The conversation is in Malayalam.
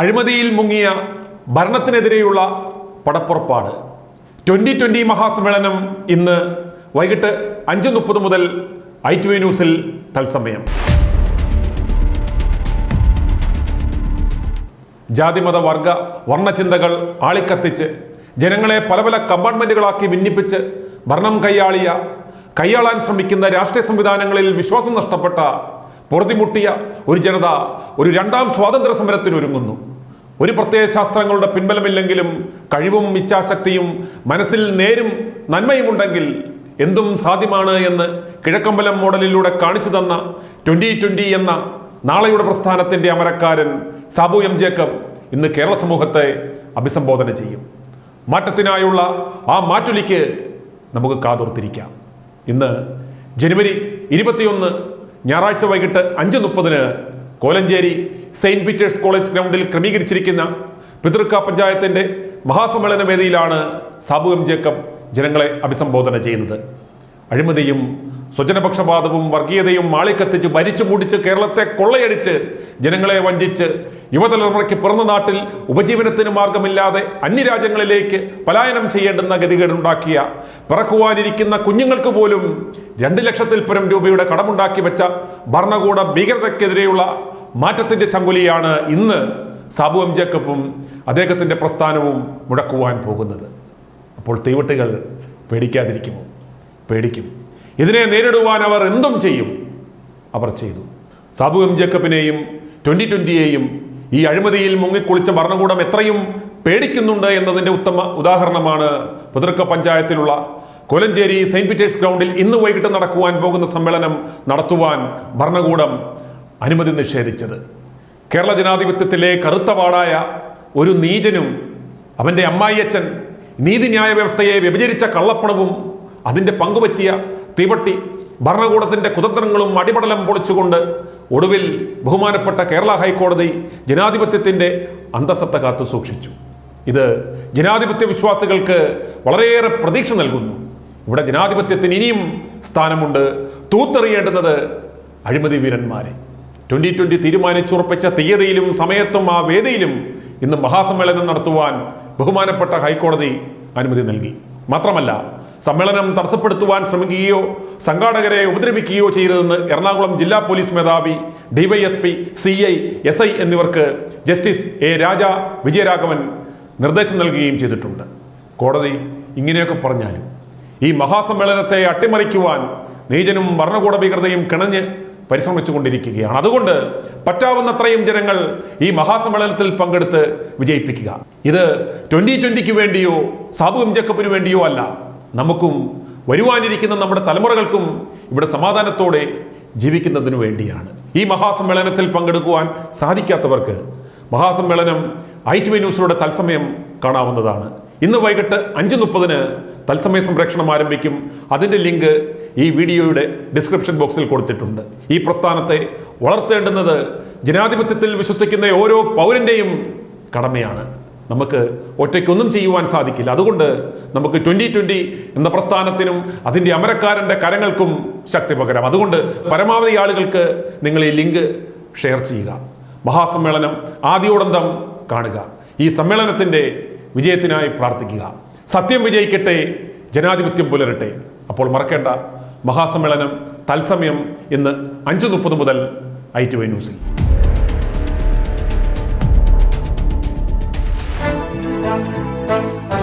അഴിമതിയിൽ മുങ്ങിയ ഭരണത്തിനെതിരെയുള്ള പടപ്പുറപ്പാട്. ട്വന്റി ട്വന്റി മഹാസമ്മേളനം ഇന്ന് വൈകിട്ട് അഞ്ച് മുപ്പത് മുതൽ ഐ ടി വി ന്യൂസിൽ തത്സമയം. ജാതിമത വർഗ വർണചിന്തകൾ ആളിക്കത്തിച്ച് ജനങ്ങളെ പല പല കമ്പാർട്ട്മെന്റുകളാക്കി ഭിന്നിപ്പിച്ച് ഭരണം കൈയാളിയ കൈയാളാൻ ശ്രമിക്കുന്ന രാഷ്ട്രീയ സംവിധാനങ്ങളിൽ വിശ്വാസം നഷ്ടപ്പെട്ട പൊറുതിമുട്ടിയ ഒരു ജനത ഒരു രണ്ടാം സ്വാതന്ത്ര്യ സമരത്തിന് ഒരുങ്ങുന്നു ഒരു പ്രത്യയ ശാസ്ത്രങ്ങളുടെ പിൻബലമില്ലെങ്കിലും കഴിവും ഇച്ഛാശക്തിയും മനസ്സിൽ നേരും നന്മയും ഉണ്ടെങ്കിൽ എന്തും സാധ്യമാണ് എന്ന് കിഴക്കമ്പലം മോഡലിലൂടെ കാണിച്ചു തന്ന ട്വന്റി ട്വന്റി എന്ന നാളെയുടെ പ്രസ്ഥാനത്തിന്റെ അമരക്കാരൻ സാബു എം ജേക്കബ് ഇന്ന് കേരള സമൂഹത്തെ അഭിസംബോധന ചെയ്യും. മാറ്റത്തിനായുള്ള ആ മാറ്റൊലിക്ക് നമുക്ക് കാതോർത്തിരിക്കാം. ഇന്ന് ജനുവരി ഇരുപത്തിയൊന്ന് ഞായറാഴ്ച വൈകിട്ട് അഞ്ച് മുപ്പതിന് കോലഞ്ചേരി സെയിന്റ് പീറ്റേഴ്സ് കോളേജ് ഗ്രൗണ്ടിൽ ക്രമീകരിച്ചിരിക്കുന്ന പിതൃക്ക പഞ്ചായത്തിന്റെ മഹാസമ്മേളന വേദിയിലാണ് സാബു എം ജേക്കബ് ജനങ്ങളെ അഭിസംബോധന ചെയ്യുന്നത്. അഴിമതിയും സ്വജനപക്ഷപാതവും വർഗീയതയും മാളിക്കത്തിച്ച് ഭരിച്ചു മൂടിച്ച് കേരളത്തെ കൊള്ളയടിച്ച് ജനങ്ങളെ വഞ്ചിച്ച് യുവതലമുറയ്ക്ക് പിറന്ന നാട്ടിൽ ഉപജീവനത്തിന് മാർഗമില്ലാതെ അന്യരാജ്യങ്ങളിലേക്ക് പലായനം ചെയ്യേണ്ടുന്ന ഗതികേടുണ്ടാക്കിയ പിറക്കുവാനിരിക്കുന്ന കുഞ്ഞുങ്ങൾക്ക് പോലും രണ്ട് ലക്ഷത്തിൽ പരം രൂപയുടെ കടമുണ്ടാക്കി വെച്ച ഭരണകൂട ഭീകരതയ്ക്കെതിരെയുള്ള മാറ്റത്തിന്റെ ശങ്കുലിയാണ് ഇന്ന് സാബു എം ജേക്കബും അദ്ദേഹത്തിന്റെ പ്രസ്ഥാനവും മുടക്കുവാൻ പോകുന്നത്. അപ്പോൾ തീവട്ടികൾ പേടിക്കാതിരിക്കുമോ? പേടിക്കും. ഇതിനെ നേരിടുവാൻ അവർ എന്തും ചെയ്യും. അവർ ചെയ്തു. സാബു എം ജേക്കബിനെയും ട്വന്റി ട്വന്റിയെയും ഈ അഴിമതിയിൽ മുങ്ങിക്കുളിച്ച ഭരണകൂടം എത്രയും പേടിക്കുന്നുണ്ട് എന്നതിന്റെ ഉത്തമ ഉദാഹരണമാണ് പുതിർക്ക പഞ്ചായത്തിലുള്ള കൊലഞ്ചേരി സെയിന്റ് പീറ്റേഴ്സ് ഗ്രൗണ്ടിൽ ഇന്ന് വൈകിട്ട് നടക്കുവാൻ പോകുന്ന സമ്മേളനം നടത്തുവാൻ ഭരണകൂടം അനുമതി നിഷേധിച്ചത്. കേരള ജനാധിപത്യത്തിലെ കറുത്ത പാടായ ഒരു നീചനും അവന്റെ അമ്മായിയച്ഛൻ നീതിന്യായ വ്യവസ്ഥയെ വ്യഭിചരിച്ച കള്ളപ്പണവും അതിന്റെ പങ്കുപറ്റിയ തീവട്ടി ഭരണകൂടത്തിന്റെ കുതന്ത്രങ്ങളും അടിപടലം പൊളിച്ചുകൊണ്ട് ഒടുവിൽ ബഹുമാനപ്പെട്ട കേരള ഹൈക്കോടതി ജനാധിപത്യത്തിന്റെ അന്തസത്ത കാത്തു സൂക്ഷിച്ചു. ഇത് ജനാധിപത്യ വിശ്വാസികൾക്ക് വളരെയേറെ പ്രതീക്ഷ നൽകുന്നു. ഇവിടെ ജനാധിപത്യത്തിന് ഇനിയും സ്ഥാനമുണ്ട്. തൂത്തെറിയേണ്ടുന്നത് അഴിമതി വീരന്മാരെ. ട്വന്റി ട്വന്റി തീരുമാനിച്ചുറപ്പിച്ച തീയതിയിലും സമയത്തും ആ വേദിയിലും ഇന്ന് മഹാസമ്മേളനം നടത്തുവാൻ ബഹുമാനപ്പെട്ട ഹൈക്കോടതി അനുമതി നൽകി. മാത്രമല്ല സമ്മേളനം തടസ്സപ്പെടുത്തുവാൻ ശ്രമിക്കുകയോ സംഘാടകരെ ഉപദ്രവിക്കുകയോ ചെയ്തതെന്ന് എറണാകുളം ജില്ലാ പോലീസ് മേധാവി DYSP C I S I എന്നിവർക്ക് ജസ്റ്റിസ് എ രാജ വിജയരാഘവൻ നിർദ്ദേശം നൽകുകയും ചെയ്തിട്ടുണ്ട്. കോടതി ഇങ്ങനെയൊക്കെ പറഞ്ഞാലും ഈ മഹാസമ്മേളനത്തെ അട്ടിമറിക്കുവാൻ നീചനും ഭരണകൂട ഭീകരതയും കിണഞ്ഞ് പരിശ്രമിച്ചുകൊണ്ടിരിക്കുകയാണ്. അതുകൊണ്ട് പറ്റാവുന്നത്രയും ജനങ്ങൾ ഈ മഹാസമ്മേളനത്തിൽ പങ്കെടുത്ത് വിജയിപ്പിക്കുക. ഇത് ട്വന്റി ട്വന്റിക്ക് വേണ്ടിയോ സാബു എം ജക്കപ്പിന് വേണ്ടിയോ അല്ല. നമുക്കും വരുവാനിരിക്കുന്ന നമ്മുടെ തലമുറകൾക്കും ഇവിടെ സമാധാനത്തോടെ ജീവിക്കുന്നതിനു വേണ്ടിയാണ്. ഈ മഹാസമ്മേളനത്തിൽ പങ്കെടുക്കുവാൻ സാധിക്കാത്തവർക്ക് മഹാസമ്മേളനം ഐ ടി വി ന്യൂസിലൂടെ തത്സമയം കാണാവുന്നതാണ്. ഇന്ന് വൈകിട്ട് അഞ്ച് മുപ്പതിന് തത്സമയ സംപ്രേക്ഷണം ആരംഭിക്കും. അതിന്റെ ലിങ്ക് ഈ വീഡിയോയുടെ ഡിസ്ക്രിപ്ഷൻ ബോക്സിൽ കൊടുത്തിട്ടുണ്ട്. ഈ പ്രസ്ഥാനത്തെ വളർത്തേണ്ടുന്നത് ജനാധിപത്യത്തിൽ വിശ്വസിക്കുന്ന ഓരോ പൗരന്റെയും കടമയാണ്. നമുക്ക് ഒറ്റയ്ക്കൊന്നും ചെയ്യുവാൻ സാധിക്കില്ല. അതുകൊണ്ട് നമുക്ക് ട്വന്റി ട്വന്റി എന്ന പ്രസ്ഥാനത്തിനും അതിന്റെ അമരക്കാരന്റെ കരങ്ങൾക്കും ശക്തി പകരാം. അതുകൊണ്ട് പരമാവധി ആളുകൾക്ക് നിങ്ങൾ ഈ ലിങ്ക് ഷെയർ ചെയ്യുക. മഹാസമ്മേളനം ആദ്യോടന്തം കാണുക. ഈ സമ്മേളനത്തിന്റെ വിജയത്തിനായി പ്രാർത്ഥിക്കുക. സത്യം വിജയിക്കട്ടെ ജനാധിപത്യം പുലരട്ടെ. അപ്പോൾ മറക്കേണ്ട മഹാസമ്മേളനം തത്സമയം ഇന്ന് അഞ്ച് മുപ്പത് മുതൽ ഐ ടി വൈ ന്യൂസിൽ.